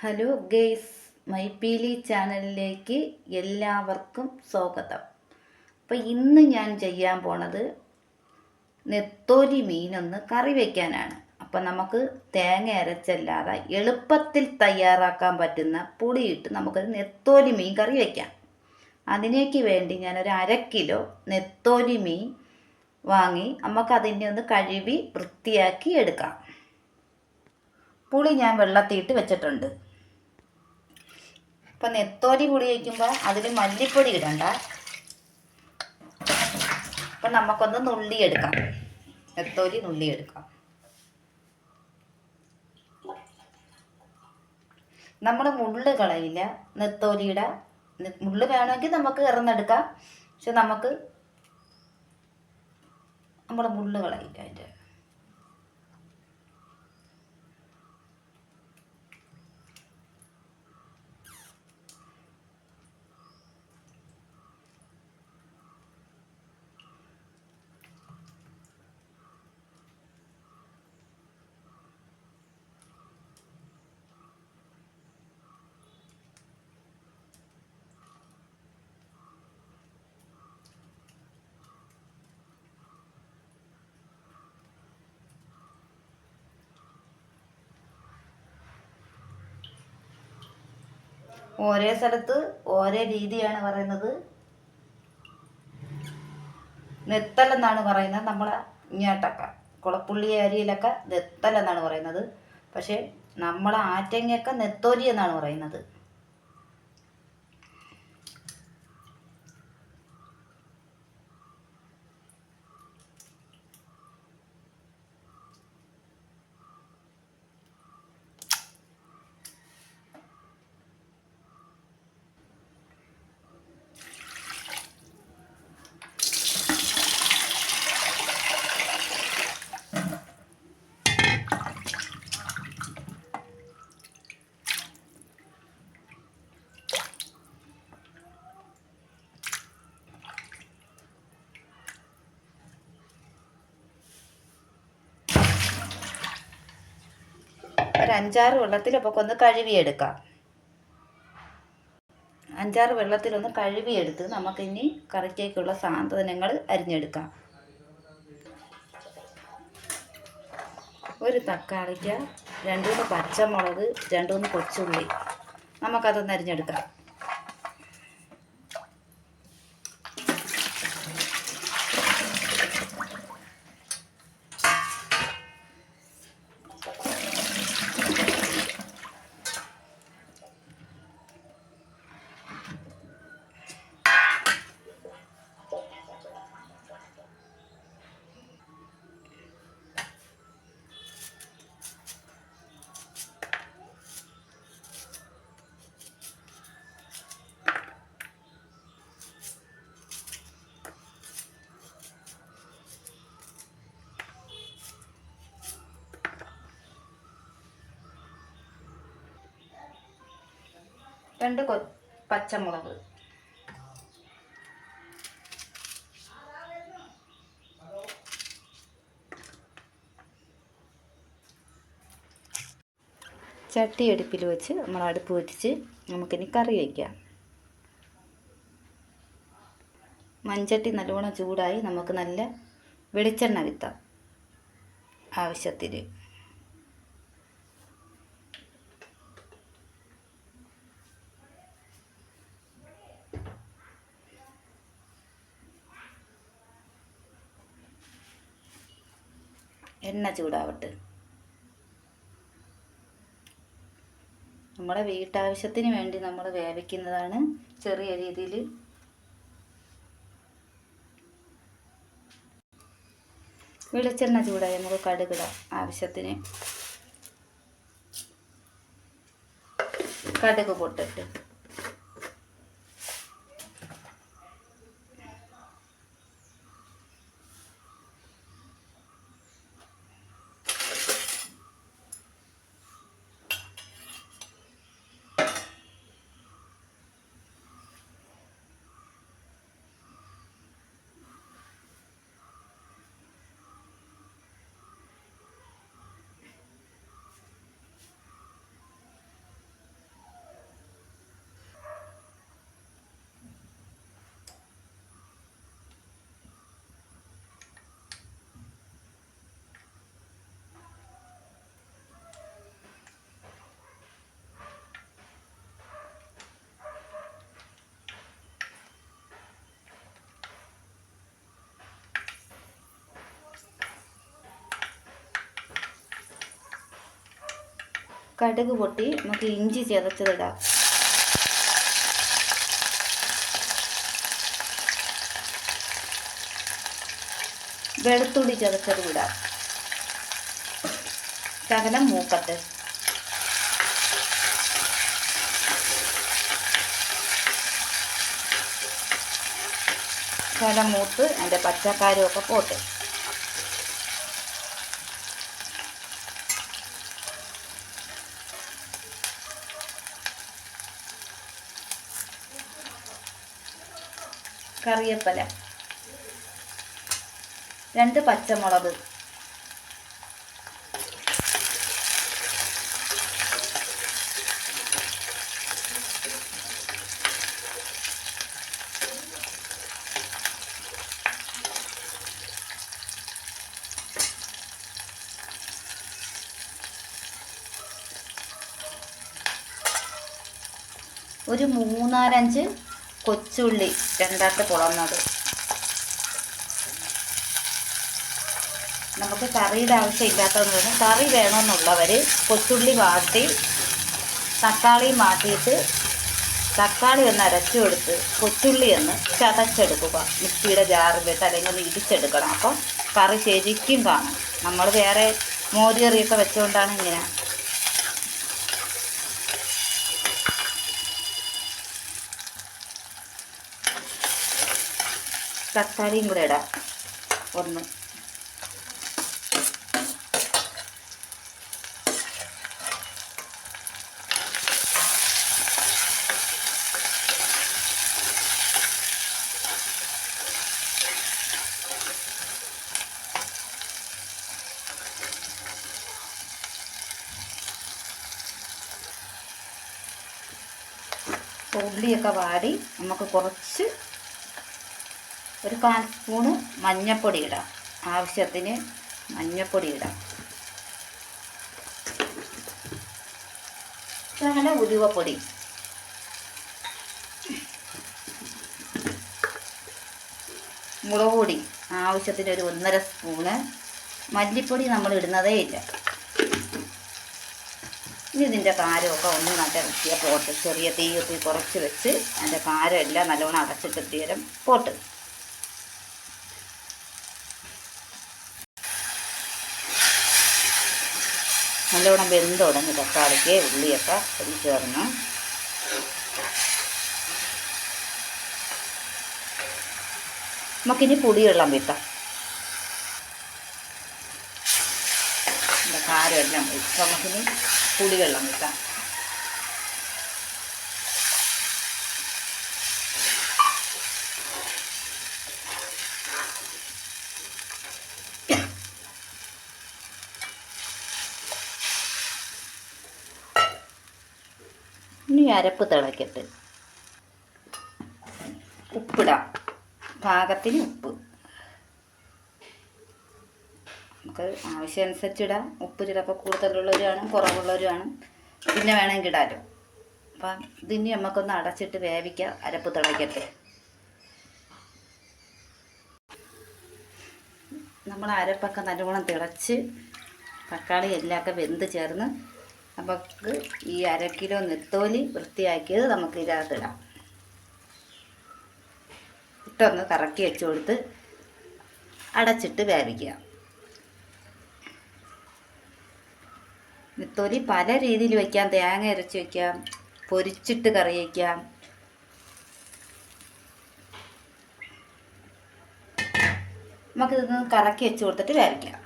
Hello guys മൈപ്പീലി ചാനലിലേക്ക് എല്ലാവർക്കും സ്വാഗതം. അപ്പോൾ ഇന്ന് ഞാൻ ചെയ്യാൻ പോണത് നെത്തോലി മീനൊന്ന് കറി വയ്ക്കാനാണ് അപ്പോൾ നമുക്ക് തേങ്ങ അരച്ചല്ലാതെ എളുപ്പത്തിൽ തയ്യാറാക്കാൻ പറ്റുന്ന പുളിയിട്ട് നമുക്കൊരു നെത്തോലി മീൻ കറി വയ്ക്കാം അതിനേക്ക് വേണ്ടി ഞാനൊരു അര കിലോ നെത്തോലി മീൻ വാങ്ങി നമുക്കതിനെ ഒന്ന് കഴുകി വൃത്തിയാക്കി എടുക്കാം. പുളി ഞാൻ വെള്ളത്തിയിട്ട് വെച്ചിട്ടുണ്ട്. ഇപ്പം നെത്തോലി പുളി വയ്ക്കുമ്പോൾ അതിൽ മല്ലിപ്പൊടി ഇടണ്ട. അപ്പം നമുക്കൊന്ന് നുള്ളിയെടുക്കാം. നെത്തോലി നുള്ളിയെടുക്കാം. നമ്മൾ മുള്ള് കളയില്ല നെത്തോലിയുടെ. മുള്ള് വേണമെങ്കിൽ നമുക്ക് ഇറന്നെടുക്കാം പക്ഷെ നമുക്ക് നമ്മൾ മുള്ള് കളയില്ല അതിന്റെ ഓരോ സ്ഥലത്ത് ഓരോ രീതിയാണ് പറയുന്നത്. നെത്തൽ എന്നാണ് പറയുന്നത്. നമ്മളെ ഇങ്ങോട്ടൊക്കെ കുളപ്പുള്ളി ഏരിയയിലൊക്കെ നെത്തൽ എന്നാണ് പറയുന്നത്. പക്ഷേ നമ്മളെ ആറ്റങ്ങയൊക്കെ നെത്തോലി എന്നാണ് പറയുന്നത്. ഒരു അഞ്ചാറ് വെള്ളത്തിലപ്പോൾ ഒന്ന് കഴുകിയെടുക്കാം. അഞ്ചാറ് വെള്ളത്തിലൊന്ന് കഴുകിയെടുത്ത് നമുക്കിനി കറിക്കേക്കുള്ള സാധനങ്ങൾ അരിഞ്ഞെടുക്കാം. ഒരു തക്കാളിക്ക രണ്ടുമൂന്ന് പച്ചമുളക് രണ്ടുമൂന്ന് കൊച്ചുള്ളി. നമുക്കതൊന്ന് അരിഞ്ഞെടുക്കാം. രണ്ട് പച്ചമുളക്. ചട്ടി അടുപ്പിൽ വെച്ച് നമ്മൾ അടുപ്പ് വെച്ച് നമുക്കിനി കറി വയ്ക്കാം മൺചട്ടി നല്ലോണം ചൂടായി നമുക്ക് നല്ല വെളിച്ചെണ്ണ വിത്താം ആവശ്യത്തിന്. എണ്ണ ചൂടാവട്ടെ. നമ്മുടെ വീട്ടാവശ്യത്തിന് വേണ്ടി നമ്മൾ വേവിക്കുന്നതാണ് ചെറിയ രീതിയിൽ. വെളിച്ചെണ്ണ ചൂടായി നമുക്ക് കടുകിടാം ആവശ്യത്തിന്. കടുക് പൊട്ടിട്ട്. കടുക് പൊട്ടി നമുക്ക് ഇഞ്ചി ചതച്ചതിടാം വെളുത്തുള്ളി ചതച്ചത് വിടാം ശകലം മൂക്കത്ത്. ശകലം മൂത്ത് അതിന്റെ പച്ചക്കാരുമൊക്കെ പോട്ട്. കറിയപ്പല രണ്ട് പച്ചമുളക്. ഒരു മൂന്നാലഞ്ച് കൊച്ചുള്ളി രണ്ടാമത്തെ പൊളന്നത്. നമുക്ക് കറിയുടെ ആവശ്യമില്ലാത്തതെന്ന് കറി വേണമെന്നുള്ളവർ കൊച്ചുള്ളി വാട്ടി തക്കാളി മാറ്റിയിട്ട് തക്കാളി ഒന്ന് അരച്ചു കൊടുത്ത് കൊച്ചുള്ളി ഒന്ന് ചതച്ചെടുക്കുക. മിക്സിയുടെ ജാറിലിട്ട് അല്ലെങ്കിൽ ഒന്ന് ഇടിച്ചെടുക്കണം. അപ്പോൾ കറി ശരിക്കും കാണും. നമ്മൾ വേറെ മോരുകറിയൊക്കെ വെച്ചുകൊണ്ടാണ് ഇങ്ങനെ തക്കാളിയും കൂടെ ഇടാം. ഒന്ന്. ഉള്ളിയൊക്കെ വാടി നമുക്ക് കുറച്ച് ഒരു കാൽ സ്പൂണ് മഞ്ഞൾപ്പൊടി ഇടാം. ആവശ്യത്തിന് മഞ്ഞൾപ്പൊടി ഇടാം. ശകല ഉലുവപ്പൊടി. മുളക് പൊടി ആവശ്യത്തിന് ഒരു ഒന്നര സ്പൂണ്. മല്ലിപ്പൊടി നമ്മൾ ഇടുന്നതേ ഇല്ല. ഇനി ഇതിന്റെ കാരമൊക്കെ ഒന്ന് നല്ല വൃത്തിയാണ് പോട്ട്. ചെറിയ തീ കുറച്ച് വെച്ച് അതിന്റെ കാരം എല്ലാം നല്ലോണം അടച്ചിട്ട് തീരം പോട്ട്. നല്ലോണം വെന്ത് തുടങ്ങി തക്കാളിക്ക് ഉള്ളിയൊക്കെ അതിൽ ചേർന്ന്. നമുക്കിനി പുളിവെള്ളം വിത്താം കാരം എല്ലാം നമുക്കിനി പുളിവെള്ളം വിട്ടാം ഇനി അരപ്പ് തിളയ്ക്കട്ടെ ഉപ്പിടാം. പാകത്തിന് ഉപ്പ്. നമുക്ക് ആവശ്യമനുസരിച്ച് ഇടാം. ഉപ്പ് ചിലപ്പോൾ കൂടുതലുള്ളവരാണ് കുറവുള്ളവരാണ്. പിന്നെ വേണമെങ്കിൽ ഇടാലോ. അപ്പം ഇതിന് നമുക്കൊന്ന് അടച്ചിട്ട് വേവിക്കാം. അരപ്പ് തിളയ്ക്കട്ടെ നമ്മൾ അരപ്പൊക്കെ നല്ലോണം തിളച്ച് തക്കാളി എല്ലാം ഒക്കെ വെന്ത് ചേർന്ന് നമുക്ക് ഈ അര കിലോ നെത്തോലി വൃത്തിയാക്കിയത് നമുക്ക് ഇതിനകത്തിടാം ഇട്ടൊന്ന് കറക്കി വെച്ച് കൊടുത്ത് അടച്ചിട്ട് വേവിക്കുക. നെത്തോലി പല രീതിയിൽ വയ്ക്കാം തേങ്ങ അരച്ച് വയ്ക്കാം പൊരിച്ചിട്ട് കറി വയ്ക്കാം നമുക്കിതൊന്ന് കറക്കി വെച്ച് കൊടുത്തിട്ട് വേവിക്കാം.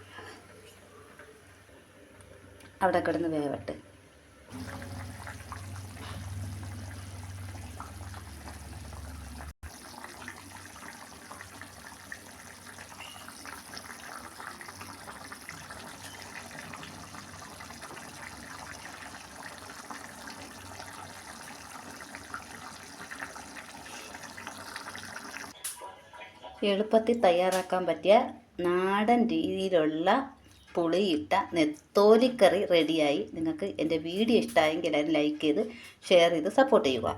അവിടെ കിടന്ന് വേവട്ടെ. എളുപ്പത്തിൽ തയ്യാറാക്കാൻ പറ്റിയ നാടൻ രീതിയിലുള്ള പുളിയിട്ട നെത്തോലിക്കറി റെഡിയായി നിങ്ങൾക്ക് എന്റെ വീഡിയോ ഇഷ്ടമായെങ്കിൽ ലൈക്ക് ചെയ്ത് ഷെയർ ചെയ്ത് സപ്പോർട്ട് ചെയ്യുക.